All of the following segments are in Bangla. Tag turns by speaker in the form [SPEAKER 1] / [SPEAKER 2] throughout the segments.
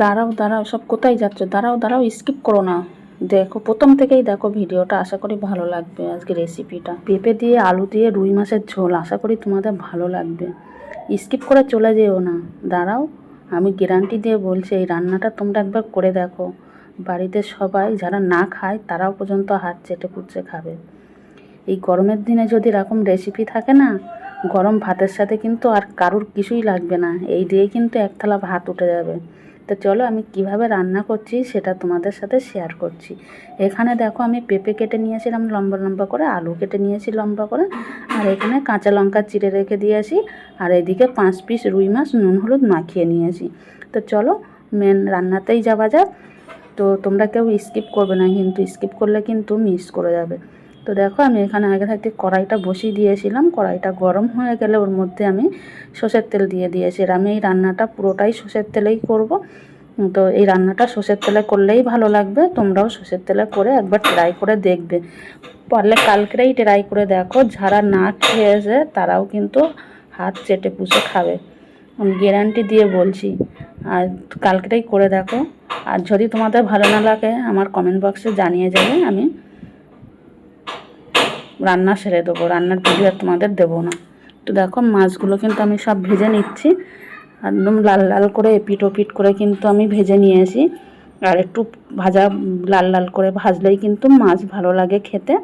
[SPEAKER 1] দাঁড়াও দাঁড়াও, সব কোথায় যাচ্ছ? দাঁড়াও দাঁড়াও স্কিপ করো না। দেখো, প্রথম থেকেই দেখো ভিডিওটা, আশা করি ভালো লাগবে আজকে রেসিপিটা পেঁপে দিয়ে, আলু দিয়ে, রুই মাছের ঝোল, আশা করি তোমাদের ভালো লাগবে। স্কিপ করে চলে যেও না। দাঁড়াও, আমি গ্যারান্টি দিয়ে বলছি, এই রান্নাটা তোমরা একবার করে দেখো। বাড়িতে সবাই যারা না খায়, তারাও পর্যন্ত হাত চেটে পুচে খাবে। এই গরমের দিনে যদি এরকম রেসিপি থাকে না, গরম ভাতের সাথে কিন্তু আর কারুর কিছুই লাগবে না। এই দিয়ে কিন্তু এক থালা ভাত উঠে যাবে। তো চলো আমি কীভাবে রান্না করছি সেটা তোমাদের সাথে শেয়ার করছি। এখানে দেখো আমি পেঁপে কেটে নিয়েছিলাম, লম্বা লম্বা করে, আলু কেটে নিয়েছি লম্বা করে, আর এখানে কাঁচা লঙ্কা চিড়ে রেখে দিয়েছি, আর এদিকে পাঁচ পিস রুই মাছ, নুন, হলুদ মাখিয়ে নিয়েছি। তো চলো মেন রান্নাতেই যাওয়া যাক। তো তোমরা কেউ স্কিপ করবে না, কিন্তু স্কিপ করলে কিন্তু মিস করে যাবে। তো দেখো আমি এখানে আগে থাকতে কড়াইটা বসিয়ে দিয়েছিলাম। কড়াইটা গরম হয়ে গেলে ওর মধ্যে আমি সর্ষের তেল দিয়ে দিয়েছি। আর আমি এই রান্নাটা পুরোটাই সর্ষের তেলেই করব। তো এই রান্নাটা সর্ষের তেলে করলেই ভালো লাগবে। তোমরাও সর্ষের তেলে করে একবার ট্রাই করে দেখবে। পারলে কালকেরেই ট্রাই করে দেখো। যারা না খেয়েছে, তারাও কিন্তু হাত চেটে পুষে খাবে। গ্যারান্টি দিয়ে বলছি। আর কালকেটাই করে দেখো। আর যদি তোমাদের ভালো না লাগে, আমার কমেন্ট বক্সে জানিয়ে যাবে। আমি রান্না সেরে দেবো, রান্নার ভিডিও আর তোমাদের দেবো না। তো দেখো, মাছগুলো কিন্তু আমি সব ভেজে নিচ্ছি। একদম লাল লাল করে এপিট ওপিট করে কিন্তু আমি ভেজে নিয়েছি। আর একটু ভাজা লাল লাল করে ভাজলেই কিন্তু মাছ ভালো লাগে খেতে।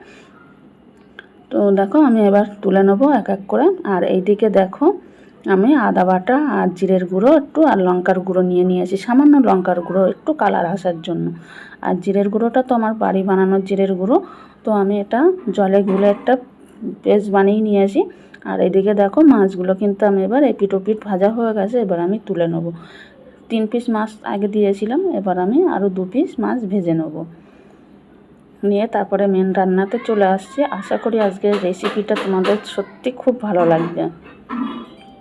[SPEAKER 1] তো দেখো, আমি এবার তুলে নেব এক এক করে। আর এইদিকে দেখো, আমি আদা বাটা আর জিরের গুঁড়ো একটু আর লঙ্কার গুঁড়ো নিয়ে নিয়েছি। সামান্য লঙ্কার গুঁড়ো, একটু কালার আসার জন্য। আর জিরের গুঁড়োটা তো আমার বাড়ি বানানোর জিরের গুঁড়ো। তো আমি এটা জলে গুলে একটা পেস্ট বানিয়ে নিয়েছি আর এদিকে দেখো মাছগুলো কিন্তু আমি এবার এপিট ওপিট ভাজা হয়ে গেছে, এবার আমি তুলে নেব। তিন পিস মাছ আগে দিয়েছিলাম, এবার আমি আরও দু পিস মাছ ভেজে নেব। নিয়ে তারপরে মেন রান্নাতে চলে আসছি। আশা করি আজকের রেসিপিটা তোমাদের সত্যি খুব ভালো লাগবে।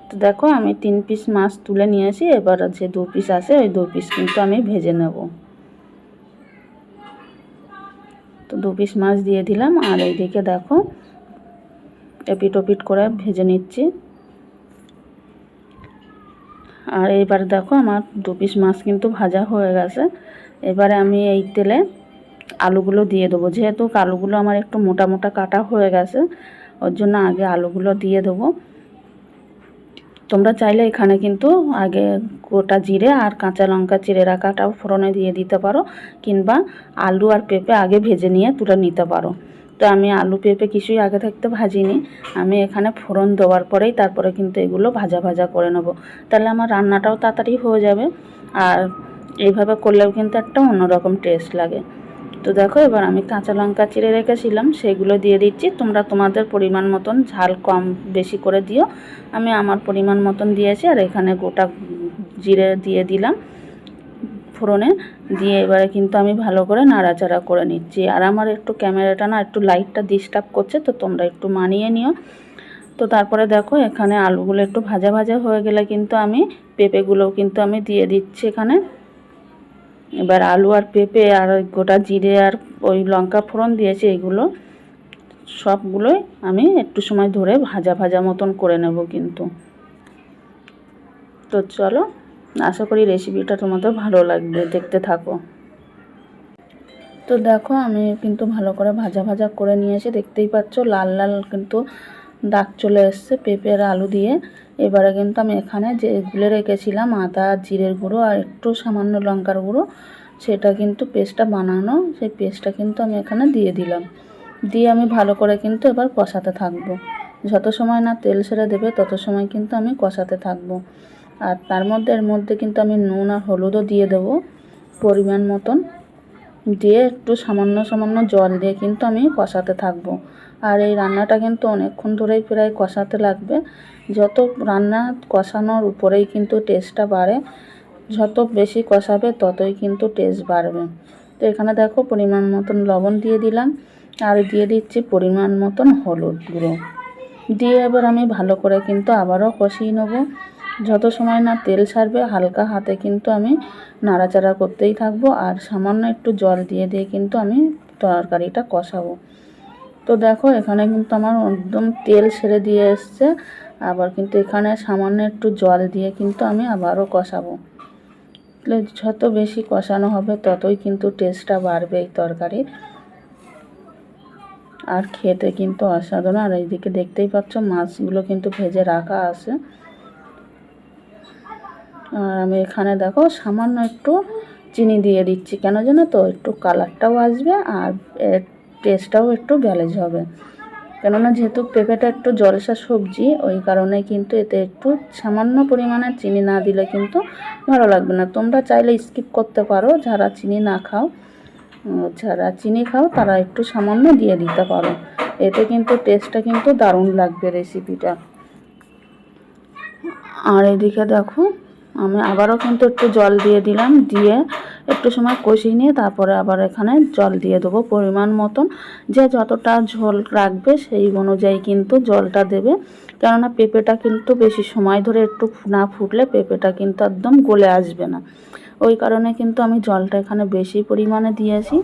[SPEAKER 1] তো দেখো আমি তিন পিস মাছ তুলে নিয়েছি এবার যে দু পিস আছে, ওই দু পিস কিন্তু আমি ভেজে নেব। তো দু পিস মাছ দিয়ে দিলাম। আর এইদিকে দেখো, এপিট ওপিট করে ভেজে নিচ্ছি। আর এবার দেখো, আমার দু পিস মাছ কিন্তু ভাজা হয়ে গেছে। এবারে আমি এই তেলে আলুগুলো দিয়ে দেবো। যেহেতু আলুগুলো আমার একটু মোটা মোটা কাটা হয়ে গেছে, ওর জন্য আগে আলুগুলো দিয়ে দেবো। তোমরা চাইলে এখানে কিন্তু আগে গোটা জিরে আর কাঁচা লঙ্কা চিড়ে রাখাটাও ফোড়নে দিয়ে দিতে পারো, কিংবা আলু আর পেঁপে আগে ভেজে নিয়ে তুলে নিতে পারো। তো আমি আলু, পেঁপে কিছুই আগে থাকতে ভাজিনি, আমি এখানে ফোড়ন দেওয়ার পরেই তারপরে কিন্তু এগুলো ভাজা ভাজা করে নেব। তাহলে আমার রান্নাটাও তাড়াতাড়ি হয়ে যাবে, আর এইভাবে করলেও কিন্তু একটা অন্যরকম টেস্ট লাগে। তো দেখো, এবার আমি কাঁচা লঙ্কা চিড়ে রেখেছিলাম, সেগুলো দিয়ে দিচ্ছি। তোমরা তোমাদের পরিমাণ মতন ঝাল কম বেশি করে দিও। আমি আমার পরিমাণ মতন দিয়েছি, আর এখানে গোটা জিরে দিয়ে দিলাম ফোড়নে। দিয়ে এবারে কিন্তু আমি ভালো করে নাড়াচাড়া করে নিচ্ছি। আর আমার একটু ক্যামেরাটা না একটু লাইটটা ডিস্টার্ব করছে, তো তোমরা একটু মানিয়ে নিও। তো তারপরে দেখো, এখানে আলুগুলো একটু ভাজা ভাজা হয়ে গেলে কিন্তু আমি পেঁপেগুলোও কিন্তু আমি দিয়ে দিচ্ছি এখানে। এবার আলু আর পেঁপে আর গোটা জিরে আর ওই লঙ্কা ফোড়ন দিয়েছি এইগুলো সবগুলোই আমি একটু সময় ধরে ভাজা ভাজা মতন করে নেব কিন্তু। তো চলো, আশা করি রেসিপিটা তোমাদের ভালো লাগবে, দেখতে থাকো। তো দেখো, আমি কিন্তু ভালো করে ভাজা ভাজা করে নিয়েছি, দেখতেই পাচ্ছ লাল লাল কিন্তু দাগ চলে এসছে পেঁপের আলু দিয়ে। এবারে কিন্তু আমি এখানে যে গুলে রেখেছিলাম, আদা, জিরের গুঁড়ো আর একটু সামান্য লঙ্কার গুঁড়ো, সেটা কিন্তু পেস্টটা বানানো, সেই পেস্টটা কিন্তু আমি এখানে দিয়ে দিলাম। দিয়ে আমি ভালো করে কিন্তু এবার কষাতে থাকব। যত সময় না তেল সেরে দেবে, তত সময় কিন্তু আমি কষাতে থাকব। আর তার মধ্যে, এর মধ্যে কিন্তু আমি নুন আর হলুদও দিয়ে দেবো পরিমাণ মতন। দিয়ে একটু সামান্য সামান্য জল দিয়ে কিন্তু আমি কষাতে থাকব। আর এই রান্নাটা কিন্তু অনেকক্ষণ ধরেই প্রায় কষাতে লাগবে। যত রান্না কষানোর উপরেই কিন্তু টেস্টটা বাড়ে, যত বেশি কষাবে ততই কিন্তু টেস্ট বাড়বে। তো এখানে দেখো পরিমাণ মতন লবণ দিয়ে দিলাম, আর দিয়ে দিচ্ছি পরিমাণ মতন হলুদ গুঁড়ো। দিয়ে এবার আমি ভালো করে কিন্তু আবারও কষিয়ে নেব। যত সময় না তেল ছাড়বে, হালকা হাতে কিন্তু আমি নাড়াচাড়া করতেই থাকব, আর সামান্য একটু জল দিয়ে দিয়ে কিন্তু আমি তরকারিটা কষাবো। তো দেখো, এখানে কিন্তু আমার একদম তেল ছেড়ে দিয়ে এসছে। আবার কিন্তু এখানে সামান্য একটু জল দিয়ে কিন্তু আমি আবারও কষাবো। যত বেশি কষানো হবে, ততই কিন্তু টেস্টটা বাড়বে এই তরকারির। আর খেতে কিন্তু অসাধারণ। আর এইদিকে দেখতেই পাচ্ছ, মাছগুলো কিন্তু ভেজে রাখা আছে। আর আমি এখানে দেখো, সামান্য একটু চিনি দিয়ে দিচ্ছি। কেন জানো তো? একটু কালারটাও আসবে আর টেস্টটাও একটু গ্যালেজ হবে। কেননা যেহেতু পেঁপেটা একটু জলসা সবজি, ওই কারণে কিন্তু এতে একটু সামান্য পরিমাণে চিনি না দিলে কিন্তু ভালো লাগবে না। তোমরা চাইলে স্কিপ করতে পারো, যারা চিনি না খাও যারা চিনি খাও তারা একটু সামান্য দিয়ে দিতে পারো। এতে কিন্তু টেস্টটা কিন্তু দারুণ লাগবে রেসিপিটা আর এদিকে দেখো, আমি আবারও কিন্তু একটু জল দিয়ে দিলাম, দিয়ে একটু সময় কষিয়ে নিয়ে তারপরে আবার এখানে জল দিয়ে দেবো পরিমাণ মতন। যে যতটা ঝোল রাখবে সেই অনুযায়ী কিন্তু জলটা দেবে। কেননা পেঁপেটা কিন্তু বেশি সময় ধরে একটু না ফুটলে পেঁপেটা কিন্তু একদম গলে আসবে না। ওই কারণে কিন্তু আমি জলটা এখানে বেশি পরিমাণে দিয়েছি।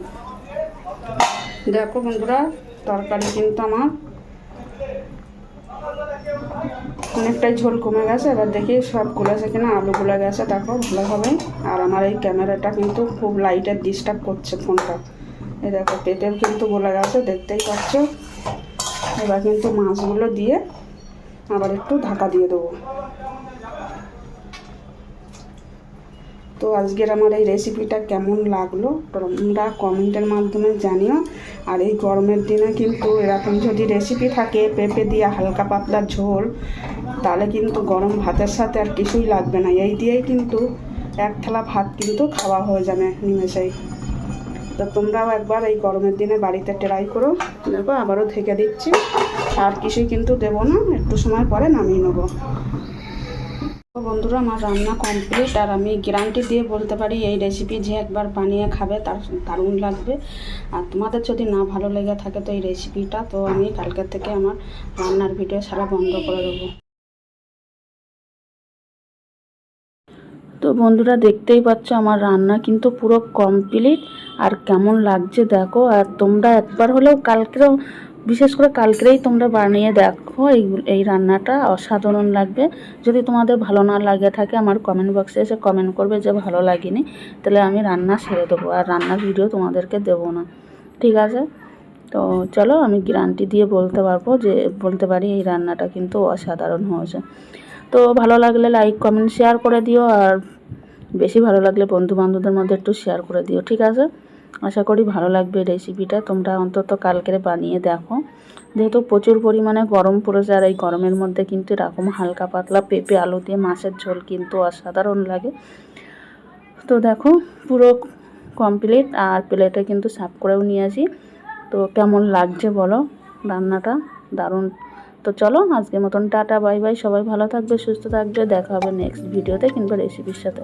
[SPEAKER 1] দেখো বন্ধুরা, তরকারি কিন্তু আমার অনেকটাই ঝোল কমে গেছে, এবার দেখি সব গুলেছে কিনা আলু গুলে গেছে, দেখো ভালোভাবে আর আমার এই ক্যামেরাটা কিন্তু খুব লাইটের ডিস্টার্ব করছে ফোনটা। এই দেখো পেটের কিন্তু গলে গেছে, দেখতেই পাচ্ছ। এবার কিন্তু মাছগুলো দিয়ে আবার একটু ঢাকা দিয়ে দেবো। তো আজকের আমার এই রেসিপিটা কেমন লাগল? তোমরা কমেন্টের মাধ্যমে জানিও। আর এই গরমের দিনে কিন্তু এরকম যদি রেসিপি থাকে, পেঁপে দিয়ে হালকা পাতলা ঝোল, তাহলে কিন্তু গরম ভাতের সাথে আর কিছুই লাগবে না। এই দিয়েই কিন্তু এক থালা ভাত কিন্তু খাওয়া হয়ে যাবে নিমেষেই। তো তোমরাও একবার এই গরমের দিনে বাড়িতে ট্রাই করো। দেখো, আবারও থেকে দিচ্ছি। আর কিছুই কিন্তু দেবো না। একটু সময় পরে নামিয়ে নেব। বন্ধুরা, আমার রান্না কমপ্লিট আর আমি গ্যারান্টি দিয়ে বলতে পারি, এই রেসিপি যে একবার বানিয়ে খাবে তার দারুণ লাগবে। আর তোমাদের যদি না ভালো লেগে থাকে তো এই রেসিপিটা তো আমি কালকের থেকে আমার রান্নার ভিডিও সারা বন্ধ করে দেবো। তো বন্ধুরা, দেখতেই পাচ্ছ আমার রান্না কিন্তু পুরো কমপ্লিট আর কেমন লাগছে দেখো, আর তোমরা একবার হলেও কালকেও বিশেষ করে কালকেই তোমরা বানিয়ে দেখো এই এই রান্নাটা, অসাধারণ লাগবে। যদি তোমাদের ভালো না লাগে থাকে, আমার কমেন্ট বক্সে এসে কমেন্ট করবে যে ভালো লাগেনি, তাহলে আমি রান্না ছেড়ে দেবো আর রান্নার ভিডিও তোমাদেরকে দেবো না। ঠিক আছে? তো চলো, আমি গ্যারান্টি দিয়ে বলতে পারব যে, বলতে পারি এই রান্নাটা কিন্তু অসাধারণ হয়েছে। তো ভালো লাগলে লাইক কমেন্ট শেয়ার করে দিও আর বেশি ভালো লাগলে বন্ধু বান্ধবদের মধ্যে একটু শেয়ার করে দিও। ঠিক আছে? আশা করি ভালো লাগবে রেসিপিটা তোমরা অন্তত কালকের বানিয়ে দেখো। যেহেতু প্রচুর পরিমাণে গরম পড়েছে আর এই গরমের মধ্যে কিন্তু এরকম হালকা পাতলা পেঁপে, আলু দিয়ে মাছের ঝোল কিন্তু অসাধারণ লাগে। তো দেখো, পুরো কমপ্লিট আর প্লেটে কিন্তু সাফ করেও নিয়ে আসি তো কেমন লাগছে বলো? রান্নাটা দারুণ। তো চলো, আজকের মতন টাটা, বাই বাই। সবাই ভালো থাকবে, সুস্থ থাকবে। দেখা হবে নেক্সট ভিডিওতে কিংবা রেসিপির সাথে।